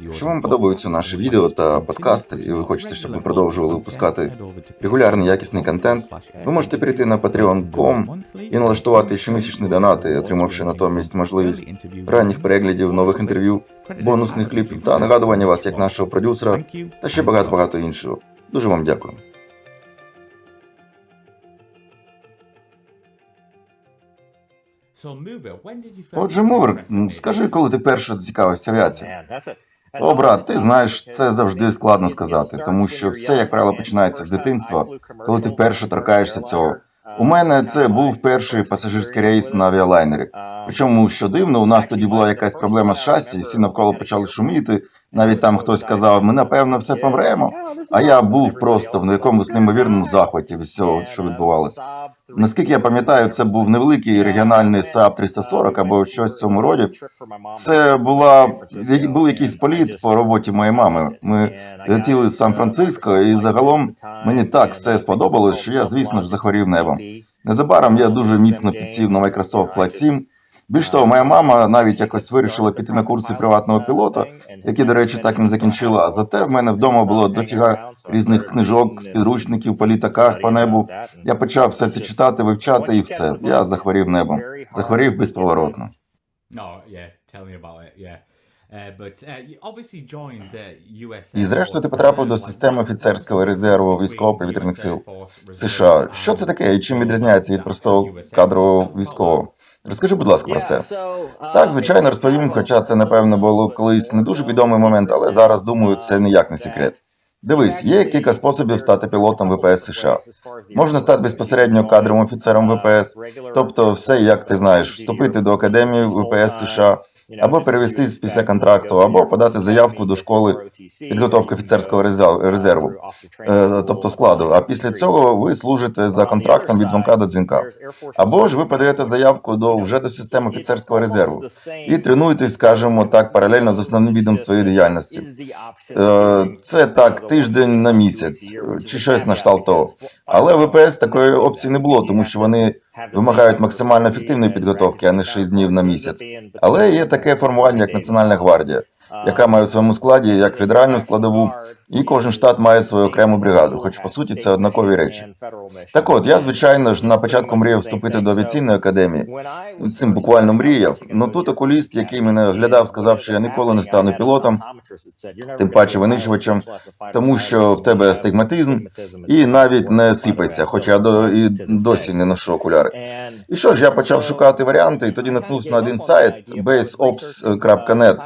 Якщо вам подобаються наші відео та подкасти, і ви хочете, щоб ми продовжували випускати регулярний якісний контент, ви можете перейти на patreon.com і налаштувати щомісячні донати, отримавши натомість можливість ранніх переглядів нових інтерв'ю, бонусних кліпів та нагадування вас як нашого продюсера та ще багато-багато іншого. Дуже вам дякую. Отже, Мувер, скажи, коли ти перше зацікавився авіацією? О, брат, ти знаєш, це завжди складно сказати, тому що все, як правило, починається з дитинства, коли ти вперше торкаєшся цього. У мене це був перший пасажирський рейс на авіалайнері. Причому, що дивно, у нас тоді була якась проблема з шасі, всі навколо почали шуміти. Навіть там хтось казав, ми напевно все помремо. А я був просто в якомусь неймовірному захваті від всього, що відбувалося. Наскільки я пам'ятаю, це був невеликий регіональний Saab 340 або щось в цьому роді. Це була був якийсь політ по роботі моєї мами. Ми летіли з Сан-Франциско, і загалом мені так все сподобалось, що я, звісно ж, захворів небом. Незабаром я дуже міцно підсів на Microsoft Flight 7. Більш того, моя мама навіть якось вирішила піти на курси приватного пілота, які, до речі, так і не закінчила. А зате в мене вдома було дофіга різних книжок з підручників по літаках по небу. Я почав все це читати, вивчати, і все. Я захворів небом. Захворів безповоротно. І зрештою ти потрапив до системи офіцерського резерву військово-повітряних сил США. Що це таке і чим відрізняється від простого кадрового військового? Розкажи, будь ласка, про це. Так, звичайно, розповім, хоча це, напевно, було колись не дуже відомий момент, але зараз думаю, це ніяк не секрет. Дивись, є кілька способів стати пілотом ВПС США. Можна стати безпосередньо кадровим офіцером ВПС, тобто все, як ти знаєш, вступити до академії ВПС США, або перевестись після контракту, або подати заявку до школи підготовки офіцерського резерву, е, тобто складу. А після цього ви служите за контрактом від дзвонка до дзвінка. Або ж ви подаєте заявку до вже до системи офіцерського резерву і тренуєтесь, скажімо так, паралельно з основним видом своєї діяльності. Е, Це так, тиждень на місяць чи щось на кшталт того. Але в ВПС такої опції не було, тому що вони вимагають максимально ефективної підготовки, а не 6 днів на місяць. Але є таке формування, як Національна гвардія, яка має в своєму складі як федеральну складову, і кожен штат має свою окрему бригаду, хоч по суті це однакові речі. Так от, я, звичайно ж, на початку мріяв вступити до авіаційної академії. Цим буквально мріяв. Ну тут окуліст, який мене оглядав, сказав, що я ніколи не стану пілотом, тим паче винищувачем, тому що в тебе астигматизм, і навіть не сипайся, хоча я до, і досі не ношу окуляри. І що ж, я почав шукати варіанти, і тоді наткнувся на один сайт baseops.net.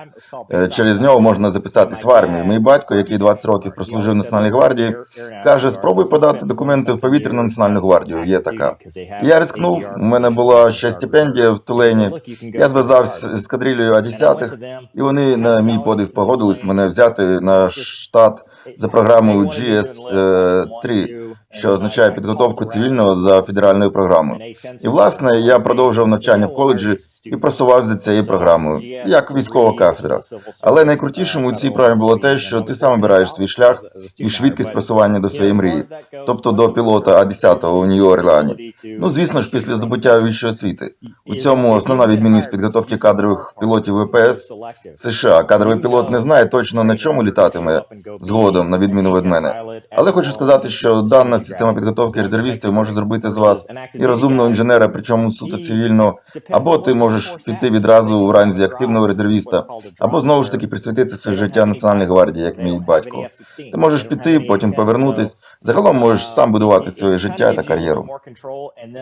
Через нього можна записатись в армію. Мій батько, який 20 років прослужив в Національній гвардії, каже: спробуй подати документи в повітряну національну гвардію. Є така. Я рискнув. У мене була ще стипендія в Тулені. Я зв'язався з кадрилею А-10, і вони на мій подив погодились мене взяти на штат за програмою GS-3, що означає підготовку цивільного за федеральною програмою. І власне я продовжував навчання в коледжі і просувався за цією програмою, як військова кафедра. Але найкрутішим у цій програмі було те, що ти сам обираєш свій шлях і швидкість просування до своєї мрії, тобто до пілота А-10 у Нью-Орлеані. Ну, звісно ж, після здобуття вищої освіти. У цьому основна відмінність підготовки кадрових пілотів ВПС США. Кадровий пілот не знає точно на чому літатиме згодом, на відміну від мене. Але хочу сказати, що дана система підготовки резервістів може зробити з вас і розумного інженера, причому суто цивільного, або ти можеш піти відразу в ранзі активного резервіста, або знову ж таки присвятити своє життя Національній гвардії, як мій батько. Ти можеш піти, потім повернутись. Загалом можеш сам будувати своє життя та кар'єру.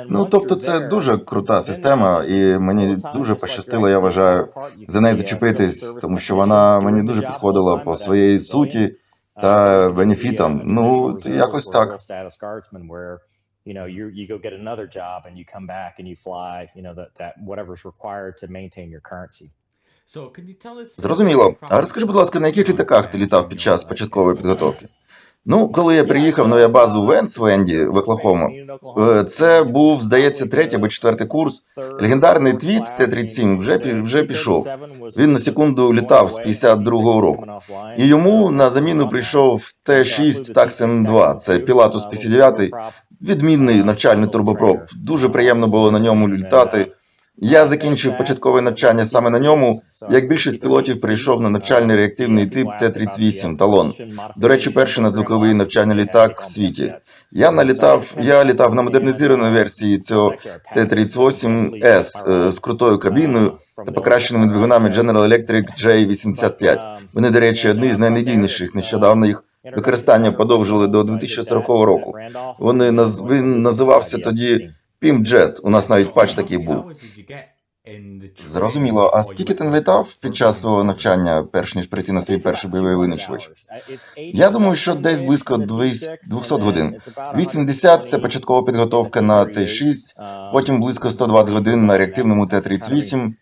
Ну тобто, це дуже крута система, і мені дуже пощастило, я вважаю, за неї зачепитись, тому що вона мені дуже підходила по своєї суті та бенефітам. Ну якось так. You know, you you go get another job and you come back and you fly, you know, that that whatever's required to maintain your currency. Зрозуміло. А розкажи, будь ласка, на яких літаках ти літав під час початкової підготовки? Ну, коли я приїхав на авіабазу в Енсвенді в Оклахому, е, це був, здається, третій або четвертий курс. Легендарний твіт Т-37 вже, вже пішов. Він на секунду літав з 52-го року. І йому на заміну прийшов Т-6 Таксен 2. Це Пілатус 59, відмінний навчальний турбопроп. Дуже приємно було на ньому літати. Я закінчив початкове навчання саме на ньому. Як більшість пілотів прийшов на навчальний реактивний тип Т-38 «Талон». До речі, перший надзвуковий навчальний літак в світі. Я налітав, я літав на модернізованій версії цього Т-38С е, з крутою кабіною та покращеними двигунами General Electric J85. Вони, до речі, одні з найнадійніших. Нещодавно їх використання подовжили до 2040 року. Вони наз... Він називався тоді Пімджет. У нас навіть патч такий був. Зрозуміло. А скільки ти налітав під час свого навчання, перш ніж прийти на свій перший бойовий винищувач? Я думаю, що десь близько 200 годин. 80 – це початкова підготовка на Т-6, потім близько 120 годин на реактивному Т-38.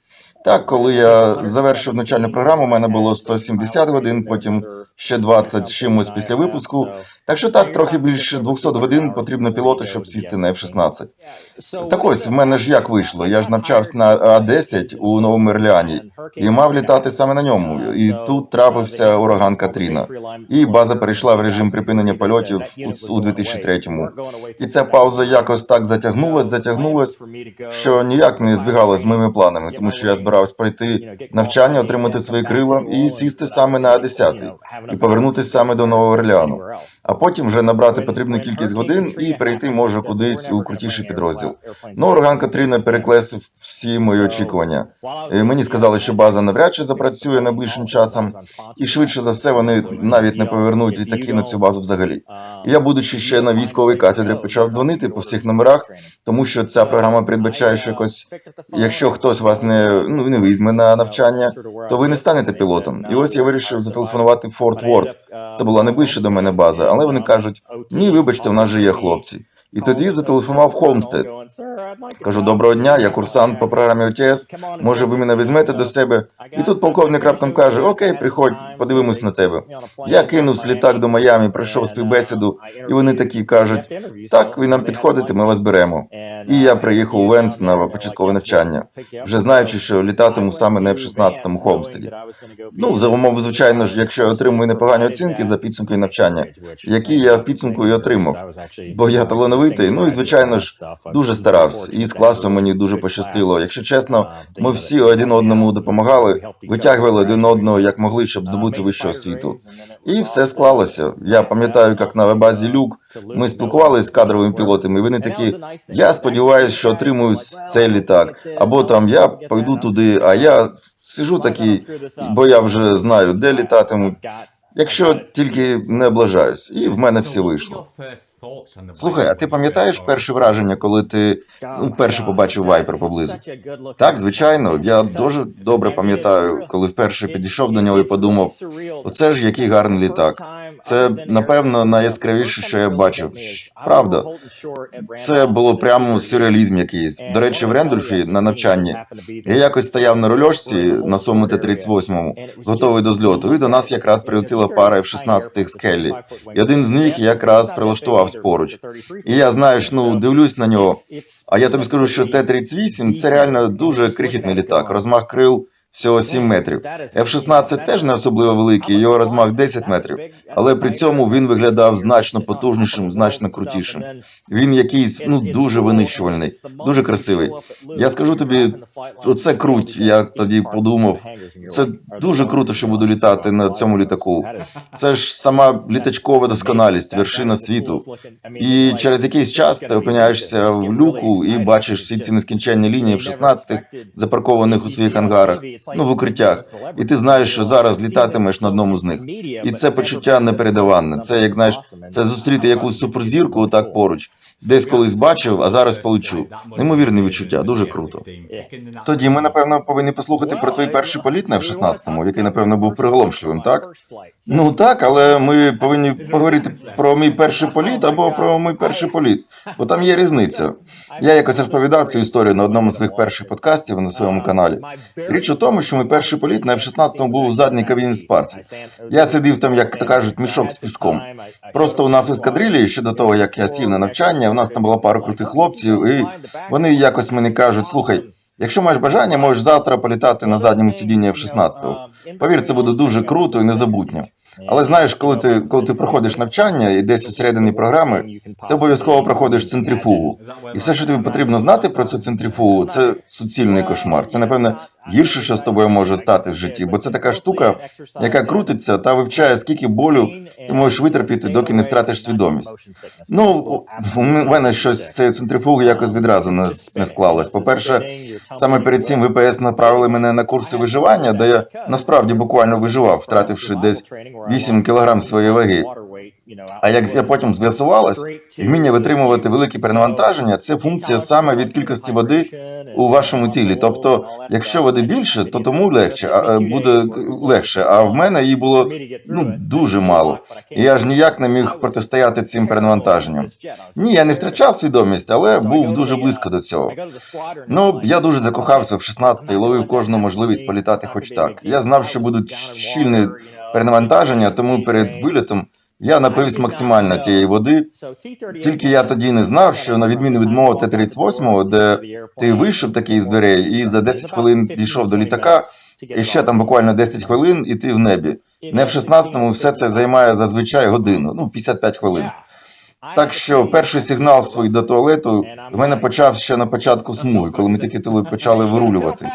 Так, коли я завершив навчальну програму, у мене було 170 годин, потім ще 20 з чимось після випуску. Так що так, трохи більше 200 годин потрібно пілоту, щоб сісти на F-16. Так ось, в мене ж як вийшло? Я ж навчався на А-10 у Новому Орлеані і мав літати саме на ньому. І тут трапився ураган Катріна. І база перейшла в режим припинення польотів у- у 2003-му. І ця пауза якось так затягнулась, затягнулась, що ніяк не збігала з моїми планами, тому що я збирався пройти навчання, отримати свої крила і сісти саме на А-10 і повернутися саме до Нового Орлеану. А потім вже набрати потрібну кількість годин і перейти може кудись у крутіший підрозділ. Ну, ураган Катріна переклесив всі мої очікування. Е, Мені сказали, що база навряд чи запрацює найближчим часом, і швидше за все вони навіть не повернуть літаки на цю базу взагалі. І я, будучи ще на військовій кафедрі, почав дзвонити по всіх номерах, тому що ця програма передбачає, що якось, якщо хтось вас не, ну, не візьме на навчання, то ви не станете пілотом. І ось я вирішив зателефонувати Форт Ворд. Це була найближча до мене база, але вони кажуть: ні, вибачте, в нас же є хлопці. І тоді зателефонував Холмстед. Кажу, доброго дня, я курсант по програмі ОТС. Може, ви мене візьмете до себе? І тут полковник раптом каже: Окей, приходь, подивимось на тебе. Я кинувся літак до Майами, пройшов співбесіду, і вони такі кажуть: так, ви нам підходите, ми вас беремо. І я приїхав у Венс на початкове навчання, вже знаючи, що літатиму саме на F-16 Холмстеді. Ну, за умови, звичайно ж, якщо я отримую непогані оцінки за підсумкою навчання, які я в підсумку і отримав. Бо я талановитий, ну і звичайно ж дуже старався. І з класом мені дуже пощастило. Якщо чесно, ми всі один одному допомагали, витягували один одного як могли, щоб здобути вищу освіту. І все склалося. Я пам'ятаю, як на вебазі Люк ми спілкувалися з кадровими пілотами. і Вони такі: я сподіваюся, що отримую цей літак, або там я пойду туди, а я сижу такий, бо я вже знаю, де літатиму. Якщо тільки не облажаюсь, і в мене все вийшло. Слухай, а ти пам'ятаєш перше враження, коли ти ну, побачив Вайпер поблизу? Так, звичайно, я дуже добре пам'ятаю, коли вперше підійшов до нього і подумав, оце ж який гарний літак. Це, напевно, найяскравіше, що я бачив. Правда, це було прямо сюрреалізм якийсь. До речі, в Рендольфі на навчанні я якось стояв на рульошці на своєму Т-38, готовий до зльоту, і до нас якраз прилетіла пара F-16 з Келлі. І один з них якраз прилаштувався поруч. І я, знаєш, ну, дивлюсь на нього, а я тобі скажу, що Т-38 – це реально дуже крихітний літак, розмах крил всього 7 метрів. F-16 теж не особливо великий, його розмах 10 метрів, але при цьому він виглядав значно потужнішим, значно крутішим. Він якийсь, ну, дуже винищувальний, дуже красивий. Я скажу тобі, оце круть, я тоді подумав. Це дуже круто, що буду літати на цьому літаку. Це ж сама літачкова досконалість, вершина світу. І через якийсь час ти опиняєшся в люку і бачиш всі ці нескінченні лінії F-16, запаркованих у своїх ангарах, ну в укриттях. І ти знаєш, що зараз літатимеш на одному з них. І це почуття непередаванне. Це як знаєш, це зустріти якусь суперзірку отак поруч. Десь колись бачив, а зараз полечу. Неймовірне відчуття, дуже круто. Тоді ми, напевно, повинні послухати про твій перший політ на F-16, який, напевно, був приголомшливим, так? Ну так, але ми повинні поговорити про мій перший політ або про мій перший політ, бо там є різниця. Я якось розповідав цю історію на одному з своїх перших подкастів на своєму каналі. Річ у тому, що мій перший політ на F-16 був у задній кабіні спарці. Я сидів там, як то кажуть, мішок з піском. Просто у нас в ескадрилі, ще до того, як я сів на навчання, у нас там була пара крутих хлопців, і вони якось мені кажуть, слухай, якщо маєш бажання, можеш завтра політати на задньому сидінні F-16. Повір, це буде дуже круто і незабутньо. Але знаєш, коли ти коли ти проходиш навчання і десь усередині програми, ти обов'язково проходиш центрифугу. І все, що тобі потрібно знати про цю центрифугу, це суцільний кошмар. Це, напевне, гірше, що з тобою може стати в житті, бо це така штука, яка крутиться та вивчає, скільки болю ти можеш витерпіти, доки не втратиш свідомість. Ну, у мене щось з цією центрифугою якось відразу не, не склалось. По-перше, саме перед цим ВПС направили мене на курси виживання, де я насправді буквально виживав, втративши десь 8 кілограм своєї ваги. А як я потім з'ясувалось, вміння витримувати великі перенавантаження це функція саме від кількості води у вашому тілі. Тобто, якщо води більше, то тому легше, а, буде легше. А в мене її було ну дуже мало. І я ж ніяк не міг протистояти цим перенавантаженням. Ні, я не втрачав свідомість, але був дуже близько до цього. Ну, я дуже закохався в 16 і ловив кожну можливість політати хоч так. Я знав, що будуть щільні перенавантаження, тому перед вилітом я напився максимально тієї води. Тільки я тоді не знав, що на відміну від мого Т-38, де ти вийшов такий з дверей і за 10 хвилин дійшов до літака, і ще там буквально 10 хвилин, і ти в небі. Не в 16-му все це займає зазвичай годину, ну 55 хвилин. Так що перший сигнал свій до туалету в мене почав ще на початку смуги, коли ми тільки почали вирулювати.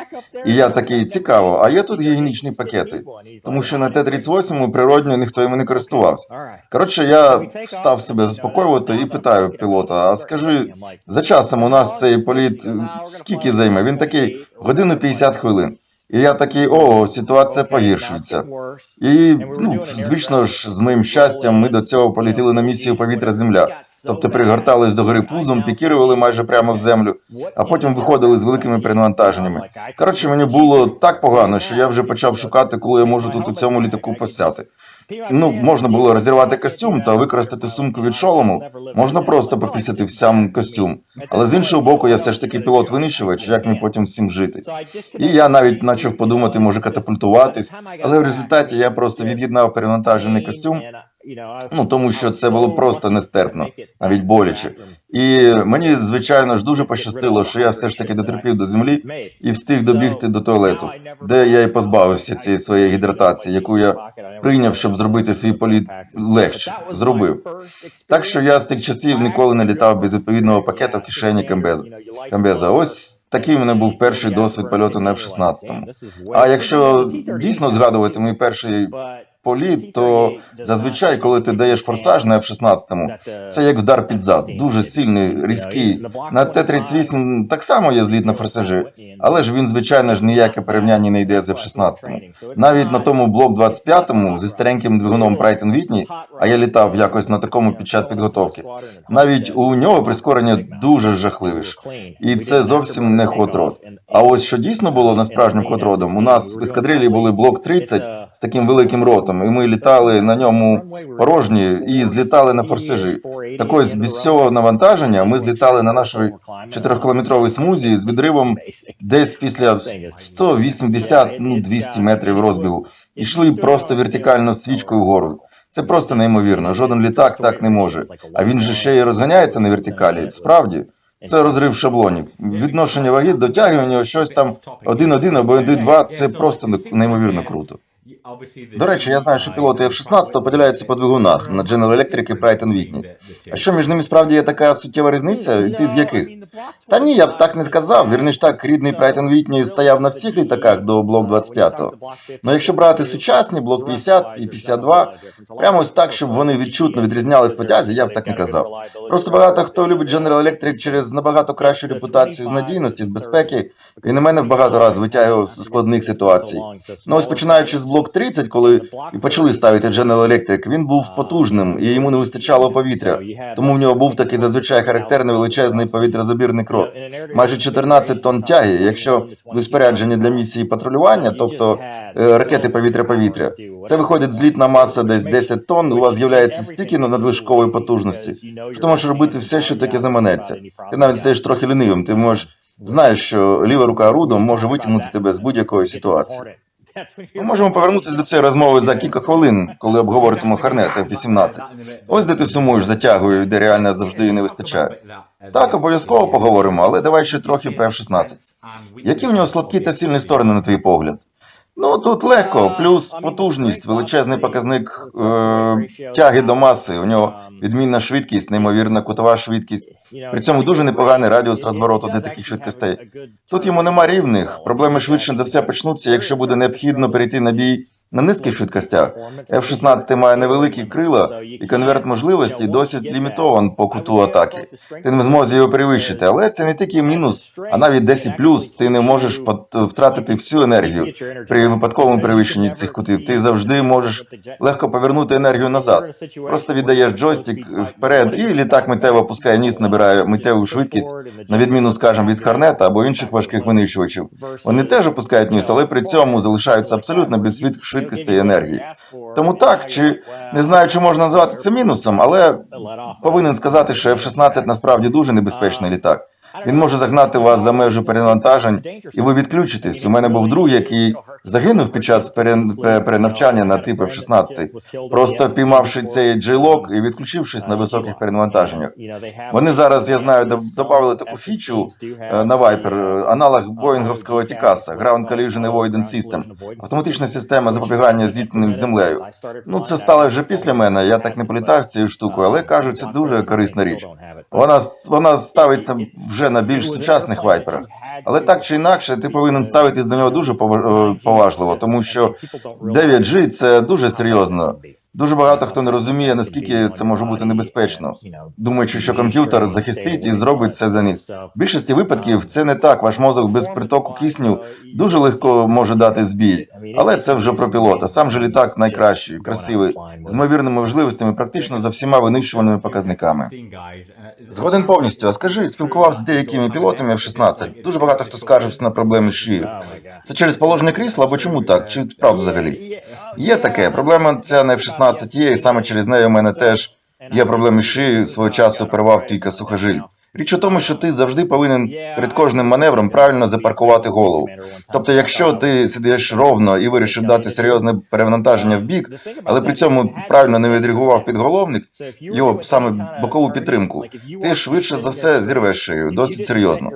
І я такий цікаво, а є тут гігієнічні пакети, тому що на Т-38 природньо ніхто йому не користувався. Коротше, я став себе заспокоювати і питаю пілота: а скажи, за часом у нас цей політ скільки займе? Він такий годину 50 хвилин. І я такий, о, ситуація погіршується. І ну, звично ж, з моїм щастям, ми до цього полетіли на місію повітря-земля. Тобто пригортались до гори пузом, пікірували майже прямо в землю, а потім виходили з великими перенавантаженнями. Коротше, мені було так погано, що я вже почав шукати, коли я можу тут у цьому літаку посяти. Ну, можна було розірвати костюм та використати сумку від шолому. Можна просто попісяти в сам костюм. Але з іншого боку, я все ж таки пілот-винищувач, як ми потім всім жити. І я навіть почав подумати, може катапультуватись, але в результаті я просто від'єднав перевантажений костюм, ну тому що це було просто нестерпно, навіть боляче. І мені, звичайно ж, дуже пощастило, що я все ж таки дотерпів до землі і встиг добігти до туалету, де я і позбавився цієї своєї гідратації, яку я прийняв, щоб зробити свій політ легше. Зробив. Так що я з тих часів ніколи не літав без відповідного пакета в кишені камбеза. Камбеза. Ось такий у мене був перший досвід польоту на F-16. А якщо дійсно згадувати мій перший політ, то зазвичай, коли ти даєш форсаж на F-16, це як вдар під зад, дуже сильний, різкий. На Т-38 так само є зліт на форсажі, але ж він, звичайно ж, ніяке порівняння не йде з F-16. Навіть на тому блок 25-му зі стареньким двигуном Прайтон Вітні, а я літав якось на такому під час підготовки. Навіть у нього прискорення дуже жахливіше. І це зовсім не хот-род. А ось що дійсно було на справжнім хот-родом, у нас в ескадрилі були блок 30 з таким великим ротом, і ми літали на ньому порожні і злітали на форсажі. Так без цього навантаження ми злітали на нашій 4-кілометровій смузі з відривом десь після 180 ну 200 метрів розбігу. І йшли просто вертикально свічкою вгору. Це просто неймовірно. Жоден літак так не може. А він же ще й розганяється на вертикалі. Справді, це розрив шаблонів. Відношення ваги, дотягування, щось там 1-1 або 1-2 – це просто неймовірно круто. До речі, я знаю, що пілоти F-16 поділяються по двигунах на General Electric і Pratt Whitney. А що між ними справді є така суттєва різниця? І ти з яких? Та ні, я б так не сказав. Вірніш так, рідний Pratt Whitney стояв на всіх літаках до блок 25-го. Ну якщо брати сучасні, блок 50 і 52, прямо ось так, щоб вони відчутно відрізнялись по тязі, я б так не казав. Просто багато хто любить General Electric через набагато кращу репутацію з надійності, з безпеки, і на мене в багато разів витягував з складних ситуацій. Ну ось починаючи з блок 30, коли почали ставити General Electric, він був потужним і йому не вистачало повітря. Тому в нього був такий зазвичай характерний величезний повітрязабірний крот. Майже 14 тонн тяги. Якщо ви споряджені для місії патрулювання, тобто е, ракети повітря-повітря, це виходить злітна маса десь 10 тонн. У вас з'являється стільки на надлишкової потужності, що ти можеш робити все, що таке заманеться. Ти навіть стаєш трохи лінивим. Ти можеш знаєш, що ліва рука орудом може витягнути тебе з будь-якої ситуації. Ми можемо повернутися до цієї розмови за кілька хвилин, коли обговоритимо Харнет F-18. Ось де ти сумуєш за де реально завжди не вистачає. Так, обов'язково поговоримо, але давай ще трохи про F-16. Які в нього слабкі та сильні сторони, на твій погляд? Ну тут легко, плюс потужність, величезний показник е, тяги до маси. У нього відмінна швидкість, неймовірна кутова швидкість. При цьому дуже непоганий радіус розвороту для таких швидкостей. Тут йому нема рівних. Проблеми швидше за все почнуться, якщо буде необхідно перейти на бій на низьких швидкостях. F-16 має невеликі крила, і конверт можливостей досить лімітован по куту атаки. Ти не в змозі його перевищити, але це не тільки мінус, а навіть 10 плюс. Ти не можеш втратити всю енергію при випадковому перевищенні цих кутів. Ти завжди можеш легко повернути енергію назад. Просто віддаєш джойстик вперед, і літак миттєво опускає ніс, набирає миттєву швидкість, на відміну, скажімо, від Харнета або інших важких винищувачів. Вони теж опускають ніс, але при цьому залишаються абсолютно без свід- швидкості енергії. Тому так, чи не знаю, чи можна назвати це мінусом, але повинен сказати, що F-16 насправді дуже небезпечний літак. Він може загнати вас за межу перенавантажень, і ви відключитесь. У мене був друг, який загинув під час перен- перенавчання на тип F-16, просто піймавши цей джейлок і відключившись на високих перенавантаженнях. Вони зараз, я знаю, додали таку фічу е, на Viper, е, аналог боїнговського Тікаса, Ground Collision Avoidance System, автоматична система запобігання зіткненням з землею. Ну, це стало вже після мене. Я так не політав цією штукою, але кажуть, це дуже корисна річ. Вона вона ставиться вже на більш сучасних вайперах. Але так чи інакше, ти повинен ставитись до нього дуже е, поважливо, тому що 9G – це дуже серйозно. Дуже багато хто не розуміє, наскільки це може бути небезпечно, думаючи, що комп'ютер захистить і зробить все за них. В більшості випадків це не так. Ваш мозок без притоку кисню дуже легко може дати збій, але це вже про пілота. Сам же літак найкращий, красивий, з ймовірними можливостями, практично за всіма винищуваними показниками. Згоден повністю. Скажи, спілкувався з деякими пілотами в 16. Дуже багато хто скаржився на проблеми з шиєю. Це через положене крісло або чому так? Чи правда взагалі? Є таке. Проблема ця не в 16 є, і саме через неї у мене теж є проблеми з шиєю. Свого часу перервав кілька сухожиль. Річ у тому, що ти завжди повинен перед кожним маневром правильно запаркувати голову. Тобто, якщо ти сидиш ровно і вирішив дати серйозне перевантаження в бік, але при цьому правильно не відреагував підголовник, його саме бокову підтримку, ти швидше за все зірвеш шию, досить серйозно.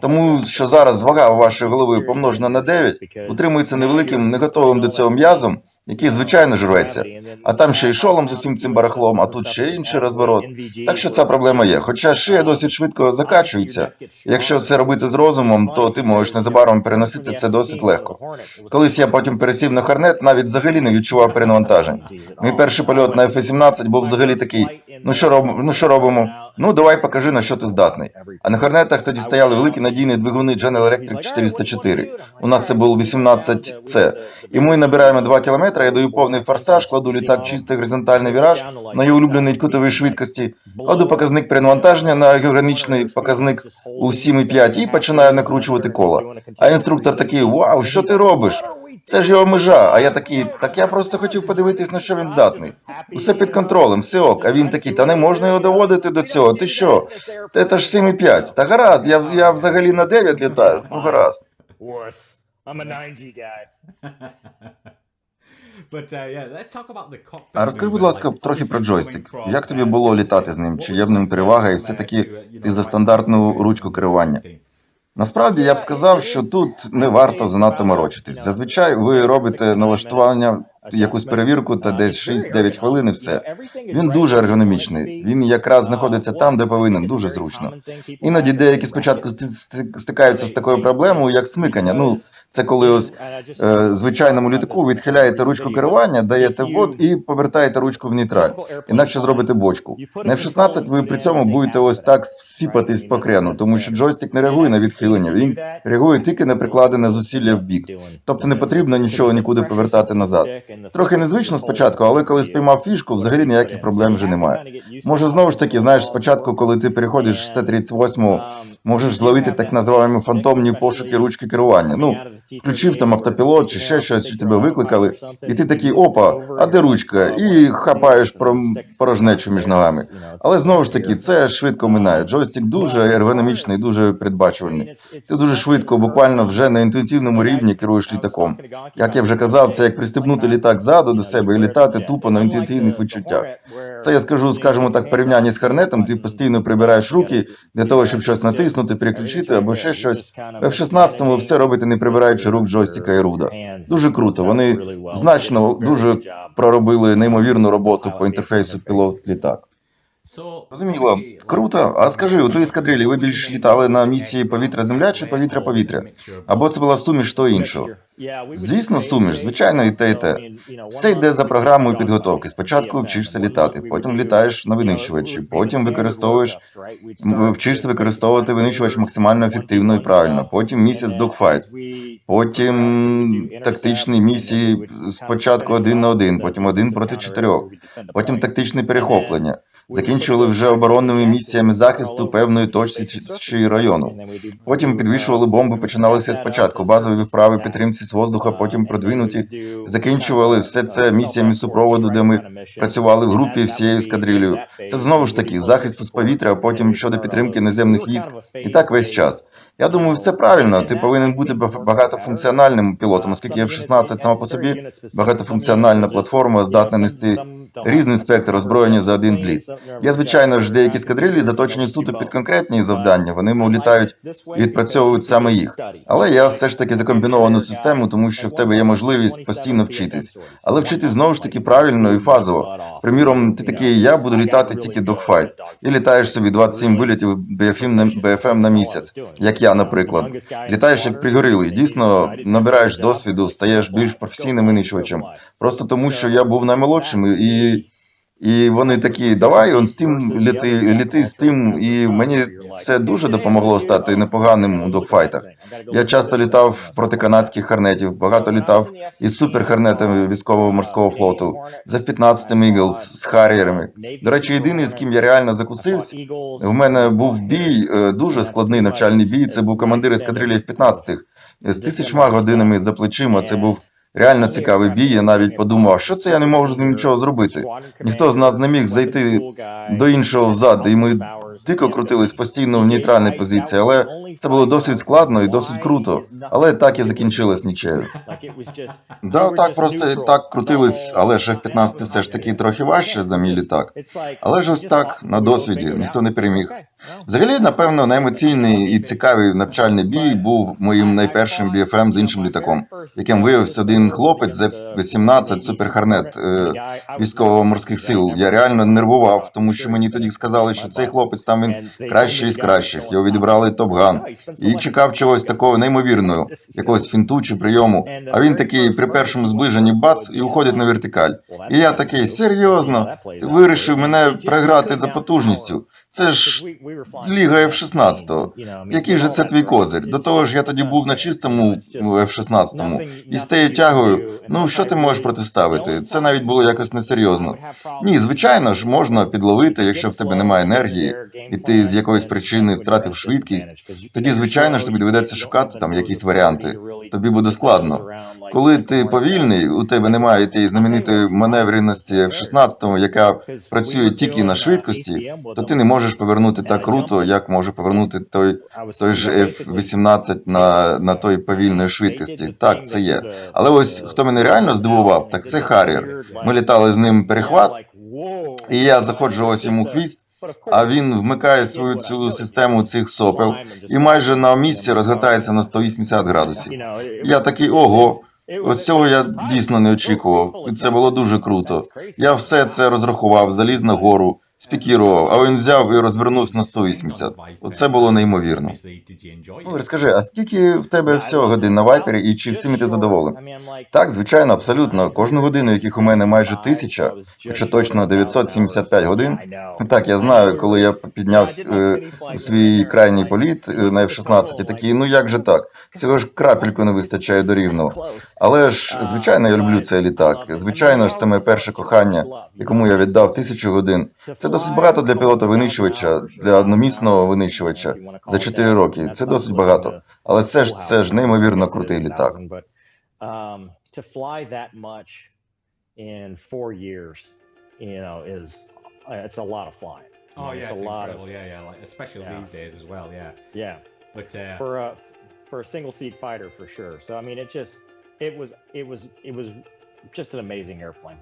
Тому що зараз вага вашої голови помножена на 9, утримується невеликим, не готовим до цього м'язом, який звичайно жрветься. А там ще й шолом з усім цим барахлом, а тут ще інший розворот. Так що ця проблема є. Хоча шия досить швидко закачується. Якщо це робити з розумом, то ти можеш незабаром переносити це досить легко. Колись я потім пересів на Хорнет, навіть взагалі не відчував перенавантажень. Мій перший польот на F-18 був взагалі такий: ну що робимо? Ну що робимо? Ну давай покажи на що ти здатний. А на Хорнетах тоді стояли великі надійні двигуни General Electric 404. У нас це був 18C. І ми набираємо 2 кілометри, я даю повний форсаж, кладу літак чистий горизонтальний віраж на її улюбленій кутовій швидкості, кладу показник перенавантаження на геогранічний показник у 7,5 і починаю накручувати коло. А інструктор такий: Вау, що ти робиш? Це ж його межа. А я такий, так я просто хотів подивитись, на що він здатний. Усе під контролем, все ок. А він такий, та не можна його доводити до цього. Ти що? Та ж 7,5. Та гаразд, я, я взагалі на 9 літаю. Ну гаразд. Wuss. I'm a 9G guy. А розкажи, будь ласка, трохи про джойстик. Як тобі було літати з ним? Чи є в ним перевага, і все-таки ти за стандартну ручку керування? Насправді я б сказав, що тут не варто занадто морочитись. Зазвичай ви робите налаштування, якусь перевірку та десь 6-9 хвилин і все. Він дуже ергономічний. Він якраз знаходиться там, де повинен, дуже зручно. Іноді деякі спочатку сти- сти- стикаються з такою проблемою, як смикання. Ну, це коли ось е, звичайному літаку відхиляєте ручку керування, даєте ввод і повертаєте ручку в нейтраль. Інакше зробите бочку. На F-16 ви при цьому будете ось так сіпатись по крену, тому що джойстик не реагує на відхилення, він реагує тільки на прикладене зусилля в бік. Тобто не потрібно нічого нікуди повертати назад. Трохи незвично спочатку, але коли спіймав фішку, взагалі ніяких проблем вже немає. Може, знову ж таки, знаєш, спочатку, коли ти переходиш з Т-38, можеш зловити так називаємо фантомні пошуки ручки керування. Ну, включив там автопілот чи ще щось, що тебе викликали, і ти такий опа, а де ручка? І хапаєш пром- порожнечу між ногами. Але знову ж таки, це швидко минає. Джойстик дуже ергономічний, дуже передбачувальний. Ти дуже швидко, буквально вже на інтуїтивному рівні керуєш літаком. Як я вже казав, це як пристебнути літак ззаду до себе і літати тупо на інтуїтивних відчуттях. Це я скажу, скажімо так, порівняння з Харнетом, ти постійно прибираєш руки для того, щоб щось натиснути, переключити або ще щось. В F-16 ви все робите не прибираючи рук джойстика і руда. Дуже круто. Вони значно дуже проробили неймовірну роботу по інтерфейсу пілот літак. Зрозуміло, круто. А скажи, у твоїй ескадрилі ви більш літали на місії повітря-земля чи повітря-повітря? Або це була суміш того іншого? Звісно, суміш, звичайно, і те, і те. Все йде за програмою підготовки. Спочатку вчишся літати, потім літаєш на винищувачі, потім використовуєш вчишся використовувати винищувач максимально ефективно і правильно. Потім місяць докфайт, потім тактичні місії спочатку один на один, потім один проти чотирьох, потім тактичне перехоплення. Закінчували вже оборонними місіями захисту певної точці чи- району. Потім підвішували бомби, починалося спочатку. Базові вправи підтримці з воздуха, потім продвинуті. Закінчували все це місіями супроводу, де ми працювали в групі всією ескадрилею. Це знову ж таки захист з повітря, а потім щодо підтримки наземних військ. І так весь час. Я думаю, все правильно. Ти повинен бути багатофункціональним пілотом, оскільки F-16 сама по собі багатофункціональна платформа, здатна нести різний спектр озброєння за один зліт. Є, звичайно ж, деякі ескадрилі заточені суто під конкретні завдання. Вони мов літають і відпрацьовують саме їх. Але я все ж таки за комбіновану систему, тому що в тебе є можливість постійно вчитись. Але вчитись знову ж таки правильно і фазово. Приміром, ти такий, я буду літати тільки догфайт. І літаєш собі 27 вилітів BFM на, BFM на місяць, як я, наприклад. Літаєш як пригорілий, дійсно набираєш досвіду, стаєш більш професійним винищувачем. Просто тому, що я був наймолодшим, і, і вони такі, давай он з тим літи, літи з тим. І мені це дуже допомогло стати непоганим у догфайтах. Я часто літав проти канадських харнетів, багато літав із суперхарнетами військово-морського флоту, з F-15 Eagles, з Харріерами. До речі, єдиний, з ким я реально закусився, у мене був бій, е, дуже складний навчальний бій. Це був командир ескадрилі F-15 з тисячма годинами за плечима. Це був реально цікавий бій. Я навіть подумав, що це я не можу з ним нічого зробити. Ніхто з нас не міг зайти до іншого взад, і ми дико крутились постійно в нейтральній позиції, але це було досить складно і досить круто. Але так і закінчилось нічею. Да, так просто так крутились, але ж F-15 все ж таки трохи важче за мій літак. Але ж ось так, на досвіді, ніхто не переміг. Взагалі, напевно, найемоційний і цікавий навчальний бій був моїм найпершим BFM з іншим літаком, яким виявився один хлопець з F-18 Суперхарнет е, військово-морських сил. Я реально нервував, тому що мені тоді сказали, що цей хлопець там він кращий із кращих. Його відібрали Топган. І чекав чогось такого неймовірного, якогось фінту чи прийому. А він такий при першому зближенні бац і уходить на вертикаль. І я такий, серйозно, ти вирішив мене програти за потужністю. Це ж Ліга F-16. Який же це твій козир? До того ж, я тоді був на чистому F-16 і з тією тягою. Ну що ти можеш протиставити? Це навіть було якось несерйозно. Ні, звичайно ж, можна підловити, якщо в тебе немає енергії, і ти з якоїсь причини втратив швидкість. Тоді, звичайно ж, тобі доведеться шукати там якісь варіанти. Тобі буде складно. Коли ти повільний, у тебе немає тієї знаменитої маневреності F-16, яка працює тільки на швидкості, то ти не можеш повернути так круто, як може повернути той той ж F-18 на, на той повільної швидкості. Так, це є. Але ось хто мене реально здивував, так це Харріер. Ми літали з ним перехват, і я заходжу ось йому в хвіст, а він вмикає свою цю систему цих сопел і майже на місці розгортається на 180 градусів. Я такий ого. Ось цього я дійсно не очікував. Це було дуже круто. Я все це розрахував, заліз на гору, спікірував, а він взяв і розвернувся на 180. Оце було неймовірно. Ну, розкажи, а скільки в тебе всього годин на вайпері і чи всіми ти задоволений? Так, звичайно, абсолютно. Кожну годину, яких у мене майже тисяча, хоча точно 975 годин. Так, я знаю, коли я підняв е, свій крайній політ е, на F-16, такий, ну як же так? Цього ж крапельку не вистачає до рівного. Але ж, звичайно, я люблю цей літак. Звичайно ж, це моє перше кохання, якому я віддав тисячу годин. Це досить багато для пілота винищувача, для одномісного винищувача за 4 роки. Це досить багато. Але це ж це ж неймовірно крутий літак. Um, uh, it's a lot of flying. Oh yeah, it's a lot incredible. of Yeah, yeah, like especially Yeah. these days as well. Yeah, yeah but uh, for a for a single seat fighter for sure. So I mean, it just it was it was it was just an amazing airplane.